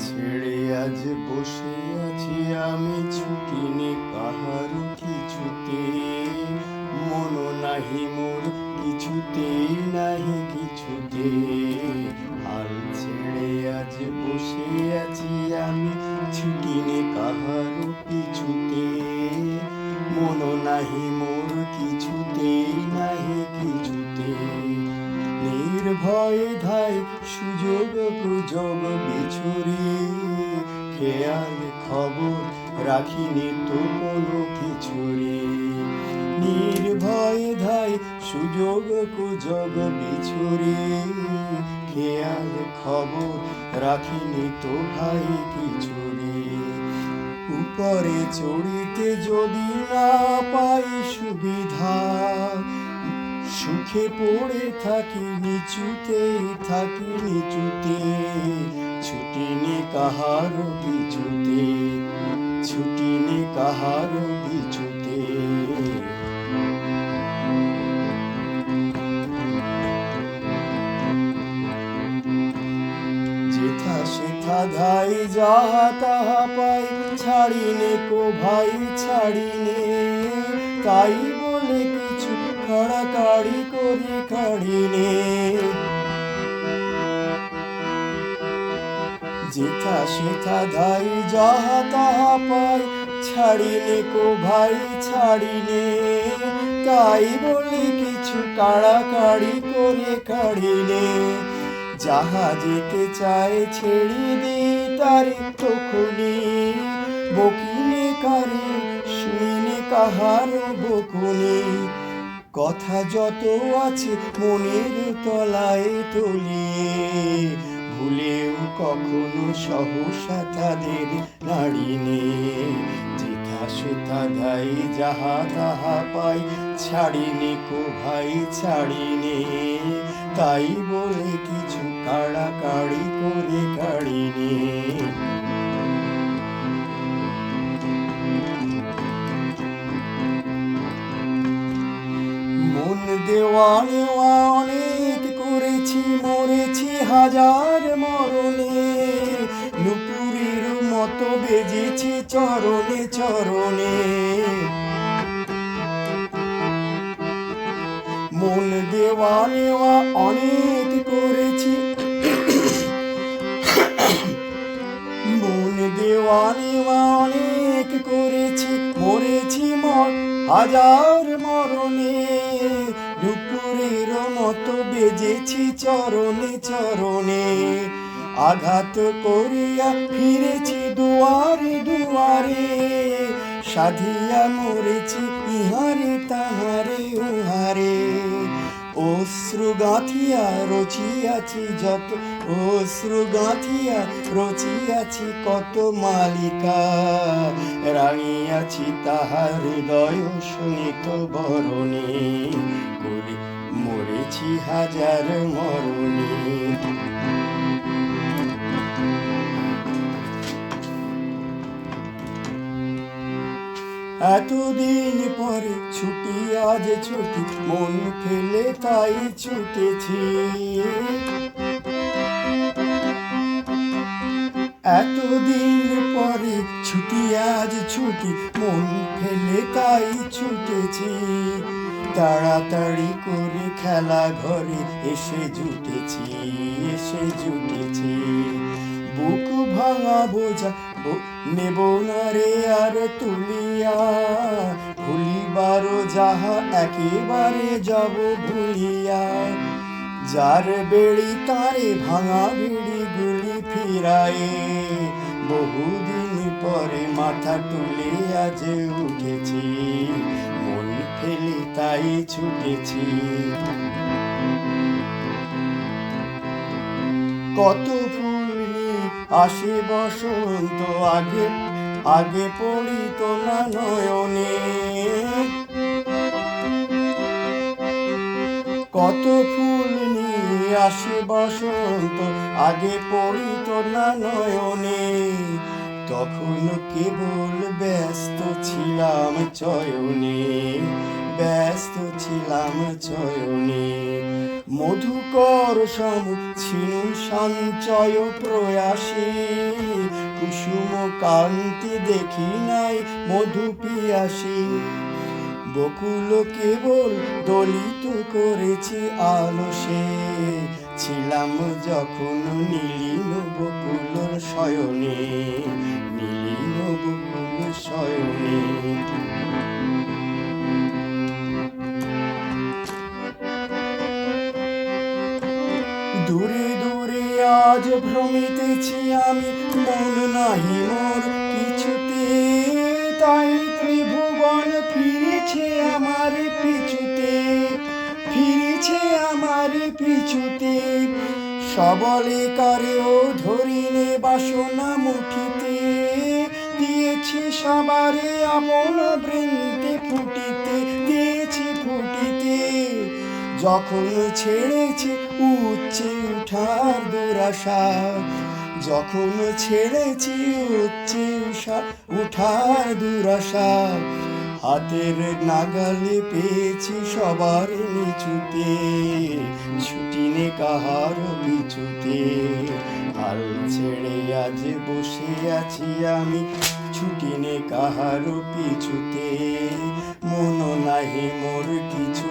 ছেড়ে আজ বসে আছি আমি ছুটিনি কাহার কিছুতে মন নাহি মোর কিছুতেই নাহি কিছুতে। নির্ভয় ধাই সুযোগ কুযোগ বিছুরি। খেয়াল খবর রাখিনি তো কোনো কিছুরে নির্ভয় ধাই সুযোগ কুযোগ বিছুরি। খেয়াল খবর রাখিনি তো ভাই কিছুরে উপরে চড়িতে যদি না পাই সুবিধা সুখে পড়ে থাকি, নিচুতে থাকি, নিচুতে। ছুটি নে কাহার কিছুতে ছুটি নে কাহার কিছুতে যেথা সেথা ধাই, যাহা তাহা পাই, ছাড়িনে কো ভাই, ছাড়িনে। তাই বলে কিছু কাড়াকাড়ি করি কাড়িনে যেথা সেথা ধাই যাহা তাহা পাই ছাড়িনে কো ভাই ছাড়িনে তাই বলে কিছু কাড়াকাড়ি করে কাড়িনে যাহা যেতে চায় ছেড়ে দে তারে তখনি। বকিনে কারে শুনিনে কাহার বকুনি। কথা যত আছে মনের তলায় তলিয়ে ভুলেও কখনো সহসা তাদের নাড়িনে যেথা সেথা ধাই যাহা তাহা পাই ছাড়িনে কো ভাই ছাড়িনে তাই বলে কিছু কাড়াকাড়ি করে কাড়িনে দেওয়া নেওয়া অনেক করেছি, মরেছি হাজার মরণে। নুপুরের মতো বেজেছি চরণে চরণে। মন দেওয়া নেওয়া অনেক করেছি। মন দেওয়া নেওয়া অনেক করেছি, মরেছি মর হাজার মরণে। বেজেছি চরণে চরণে, আঘাত করিয়া ফিরেছি দুয়ারে দুয়ারে, সাধিয়া মরেছি ইহারে তাহারে উহারে। অশ্রু গাঁথিয়া রচিয়াছি যত, অশ্রু গাঁথিয়া রচিয়াছি কত মালিকা। রাঙিয়াছি তাহার হৃদয় শুনিত বরণে মরেছি হাজার মরণে। এতদিন পরে ছুটি, আজ ছুটি, মন ফেলে তাই ছুটেছি। এতদিন পরে ছুটি, আজ ছুটি, মন ফেলে তাই ছুটেছি। তাড়াতাড়ি করে খেলা ঘরে এসে জুটেছি এসে জুটেছি। বুক ভাঙা বোঝা নেব না রে আর তুলিয়া ভুলিবারও যাহা একেবারে যাব ভুলিয়া। যার বেড়ি তারে ভাঙা বেড়ি গুলি ফিরায়ে, বহুদিন পরে মাথা তুলে আজ উঠেছি। ফেলে তাই ছুটেছি। কত ফুল আসে বসন্ত আগে আগে পড়িত না নয়নে। কত ফুল নিয়ে আসে বসন্ত, আগে পড়িত না নয়নে। তখন কেবল ব্যস্ত ছিলাম চয়নে, ব্যস্ত ছিলাম চয়নে। মধুকর সমুচ্ছিন সঞ্চয় প্রয়াসে, কুসুম কান্তি দেখি নাই মধু পিয়াসী বকুল কেবল দলিত করেছি আলসে ছিলাম যখন নীলিন বকুল শয়নে নীলিম বকুল শয়নে। দূরে দূরে আজ ভ্রমিতেছি আমি, মন নাহি মোর কিছুতে। তাই ত্রিভুবন ফিরেছে আমার পিছুতে, ফিরেছে আমার পিছুতে। সবলে কারেও ধরিনে বাসনা মুঠিতে, দিয়েছি সবারে আপন বৃন্তে ফুটিতে, দিয়েছি ফুটিতে। যখন ছেড়েছে উচ্চে উঠার দুরাশা, যখন ছেড়েছি উচ্চে উঠার দুরাশা হাতের নাগালে পেয়েছি সবার নিচুতে ছুটি নে কাহার পিছুতে। হাল ছেড়ে আজ বসে আছি আমি ছুটি নে কাহার পিছুতে। মন নাহি মোর কিছু